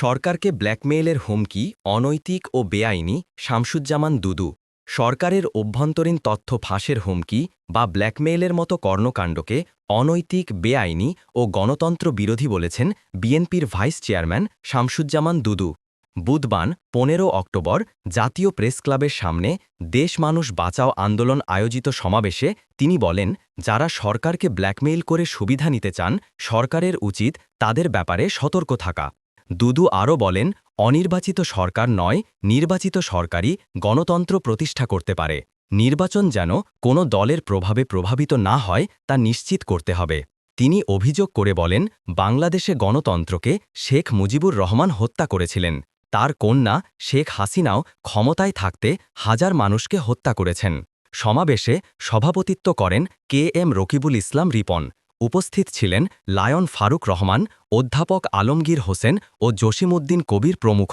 সরকারকে ব্ল্যাকমেইলের হুমকি, অনৈতিক ও বেআইনি, শামসুজ্জামান দুদু। সরকারের অভ্যন্তরীণ তথ্য ফাঁসের হুমকি বা ব্ল্যাকমেইলের মতো কর্ণকাণ্ডকে অনৈতিক, বেআইনি ও গণতন্ত্র বিরোধী বলেছেন বিএনপির ভাইস চেয়ারম্যান শামসুজ্জামান দুদু। বুধবান পনেরো অক্টোবর, জাতীয় প্রেস ক্লাবের সামনে দেশ মানুষ বাঁচাও আন্দোলন আয়োজিত সমাবেশে তিনি বলেন, যারা সরকারকে ব্ল্যাকমেইল করে সুবিধা নিতে চান, সরকারের উচিত তাদের ব্যাপারে সতর্ক থাকা। দুদু আরও বলেন, অনির্বাচিত সরকার নয়, নির্বাচিত সরকারই গণতন্ত্র প্রতিষ্ঠা করতে পারে। নির্বাচন যেন কোনো দলের প্রভাবে প্রভাবিত না হয়, তা নিশ্চিত করতে হবে। তিনি অভিযোগ করে বলেন, বাংলাদেশে গণতন্ত্রকে শেখ মুজিবুর রহমান হত্যা করেছিলেন। তার কন্যা শেখ হাসিনাও ক্ষমতায় থাকতে হাজার মানুষকে হত্যা করেছেন। সমাবেশে সভাপতিত্ব করেন কে এম রকিবুল ইসলাম রিপন। উপস্থিত ছিলেন লায়ন ফারুক রহমান অধ্যাপক আলমগীর হোসেন ও জসিমউদ্দিন কবির প্রমুখ।